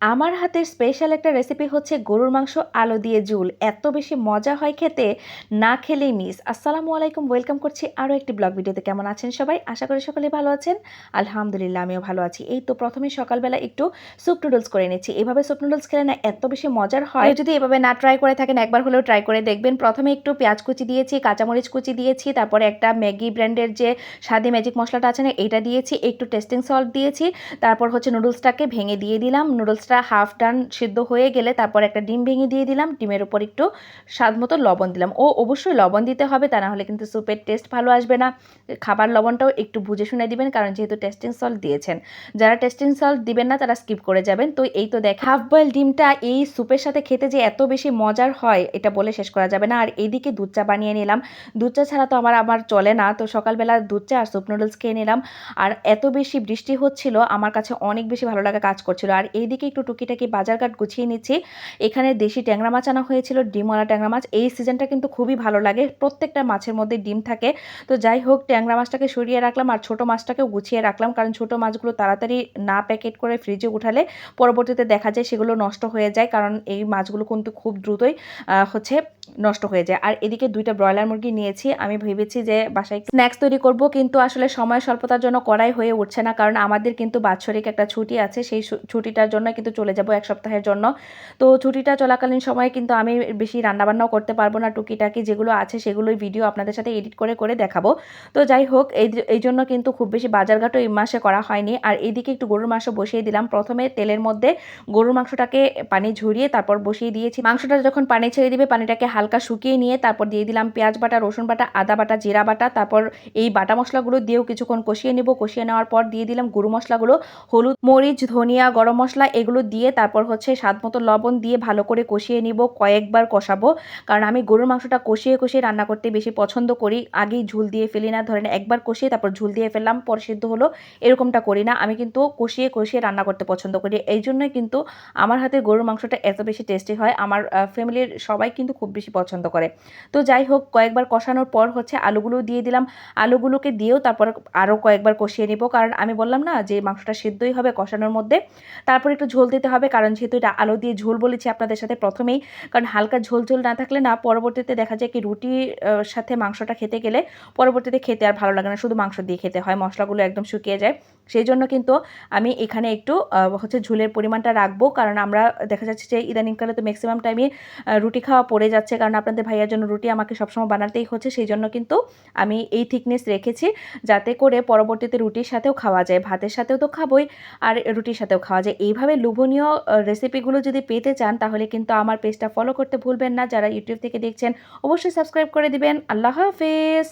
আমার হাতের স্পেশাল একটা রেসিপি হচ্ছে গরুর মাংস আলো দিয়ে ঝুল। এত বেশি মজা হয় খেতে, না খেলেই মিস আসসালামু আলাইকুম ওয়েলকাম করছি আরও একটি ব্লগ ভিডিওতে। কেমন আছেন সবাই? আশা করি সকলে ভালো আছেন। আলহামদুলিল্লাহ, আমিও ভালো আছি। এই তো প্রথমে সকালবেলা একটু স্যুপ নুডলস করে নিচ্ছি। এভাবে স্যুপ নুডলস খেলে না এত বেশি মজার হয়। যদি এভাবে না ট্রাই করে থাকেন, একবার হলেও ট্রাই করে দেখবেন। প্রথমে একটু পেঁয়াজ কুচি দিয়েছি, কাঁচামরিচ কুচি দিয়েছি, তারপরে একটা ম্যাগি ব্র্যান্ডের যে স্বাদে ম্যাজিক মশলাটা আছে না, এটা দিয়েছি, একটু টেস্টিং সল্ট দিয়েছি, তারপর হচ্ছে নুডলসটাকে ভেঙে দিয়ে দিলাম। নুডলসটা হাফ ডান সিদ্ধ হয়ে গেলে তারপর একটা ডিম ভেঙে দিয়ে দিলাম। ডিমের উপর একটু স্বাদ মতো লবণ দিলাম। ও অবশ্যই লবণ দিতে হবে, তা না হলে কিন্তু স্যুপের টেস্ট ভালো আসবে না। খাবার লবণটাও একটু বুঝে শুনে দিবেন, কারণ যেহেতু টেস্টিং সল্ট দিয়েছেন। যারা টেস্টিং সল্ট দিবেন না, তারা স্কিপ করে যাবেন। তো এই তো দেখ হাফ বয়েল ডিমটা এই স্যুপের সাথে খেতে যে এত বেশি মজার হয়, এটা বলে শেষ করা যাবে না। আর এইদিকে দুধ চা বানিয়ে নিলাম। দুধ চা ছাড়া তো আমার আমার চলে না। তো সকালবেলা দুধ চা আর স্যুপ নুডলস খেয়ে নিলাম। আর এত বেশি বৃষ্টি হচ্ছিল, আমার কাছে অনেক বেশি ভালো লাগা কাজ করছিল। আর এইদিকে একটু টুকিটাকি বাজারঘাট গুছিয়ে নিচ্ছি। এখানে দেশি ট্যাংরা মাছ আনা হয়েছিল, ডিমওয়ালা ট্যাংরা মাছ। এই সিজনটা কিন্তু খুবই ভালো লাগে। প্রত্যেকটা মাছের মধ্যে ডিম থাকে। তো যাই হোক, ট্যাংরা মাছটাকে সরিয়ে রাখলাম আর ছোটো মাছটাকেও গুছিয়ে রাখলাম। কারণ ছোটো মাছগুলো তাড়াতাড়ি না প্যাকেট করে ফ্রিজে উঠালে পরবর্তীতে দেখা যায় সেগুলো নষ্ট হয়ে যায়। কারণ এই মাছগুলো কিন্তু খুব দ্রুতই হচ্ছে নষ্ট হয়ে যায়। আর এদিকে দুইটা ব্রয়লার মুরগি নিয়েছি। আমি ভেবেছি যে বাসায় স্ন্যাক্স তৈরি করব, কিন্তু আসলে সময় স্বল্পতার জন্য করাই হয়ে উঠছে না। কারণ আমাদের কিন্তু বাৎসরিক একটা ছুটি আছে। সেই ছুটিটার জন্য কিন্তু চলে যাব এক সপ্তাহের জন্য। তো ছুটিটা চলাকালীন সময়ে কিন্তু আমি বেশি রান্নাবান্নাও করতে পারব না টুকিটাকি। যেগুলো আছে সেগুলোই ভিডিও আপনাদের সাথে এডিট করে করে দেখাবো। তো যাই হোক, এই এই জন্য কিন্তু খুব বেশি বাজারঘাটও এই মাসে করা হয়নি। আর এদিকে একটু গরুর মাংস বসিয়ে দিলাম। প্রথমে তেলের মধ্যে গরুর মাংসটাকে পানি ঝরিয়ে তারপর বসিয়ে দিয়েছি। মাংসটা যখন পানি ছেড়ে দিবে, পানিটাকে হালকা শুকিয়ে নিয়ে তারপর দিয়ে দিলাম পেঁয়াজ বাটা, রসুন বাটা, আদা বাটা, জিরা বাটা। তারপর এই বাটা মশলাগুলো দিয়েও কিছুক্ষণ কষিয়ে নেব। কষিয়ে নেওয়ার পর দিয়ে দিলাম গরু মশলাগুলো, হলুদ, মরিচ, ধনিয়া, গরম মশলা এগুলো দিয়ে তারপর হচ্ছে স্বাদ মতো লবণ দিয়ে ভালো করে কষিয়ে নিব, কয়েকবার কষাবো। কারণ আমি গরুর মাংসটা কষিয়ে কষিয়ে রান্না করতে বেশি পছন্দ করি। আগেই ঝুল দিয়ে ফেলি না, ধরেন একবার কষিয়ে তারপর ঝুল দিয়ে ফেললাম, পর সিদ্ধ হলো, এরকমটা করি না। আমি কিন্তু কষিয়ে কষিয়ে রান্না করতে পছন্দ করি। এই জন্যই কিন্তু আমার হাতে গরুর মাংসটা এত বেশি টেস্টি হয়। আমার ফ্যামিলির সবাই কিন্তু খুব বেশি পছন্দ করে। তো যাই হোক কয়েকবার কষানোর পর হচ্ছে আলুগুলো দিয়ে দিলাম। আলুগুলোকে দিয়েও তারপর আরও কয়েকবার কষিয়ে নেব। কারণ আমি বললাম না যে মাংসটা সেদ্ধই হবে কষানোর মধ্যে। তারপর একটু ঝোল দিতে হবে, কারণ যেহেতু এটা আলু দিয়ে ঝোল বলেছি আপনাদের সাথে প্রথমেই। কারণ হালকা ঝোল ঝোল না থাকলে না, পরবর্তীতে দেখা যায় কি রুটির সাথে মাংসটা খেতে গেলে পরবর্তীতে খেতে আর ভালো লাগে না। শুধু মাংস দিয়ে খেতে হয়, মশলাগুলো একদম শুকিয়ে যায়। সেই জন্য কিন্তু আমি এখানে একটু হচ্ছে ঝুলের পরিমাণটা রাখব। কারণ আমরা দেখা যাচ্ছে যে ইদানিংকালে তো ম্যাক্সিমাম টাইমে রুটি খাওয়া পড়ে যাচ্ছে কারণ আপনাদের ভাইয়ার জন্য রুটি আমাকে সবসময় বানাতেই হচ্ছে, সেই জন্য কিন্তু আমি এই থিকনেস রেখেছি যাতে করে পরবর্তীতে রুটির সাথেও খাওয়া যায়, ভাতের সাথেও তো খাবোই আর রুটির সাথেও খাওয়া যায়। এইভাবে লোভনীয় রেসিপিগুলো যদি পেতে চান, তাহলে কিন্তু আমার পেজটা ফলো করতে ভুলবেন না। যারা ইউটিউব থেকে দেখছেন, অবশ্যই সাবস্ক্রাইব করে দিবেন। আল্লাহ হাফেজ!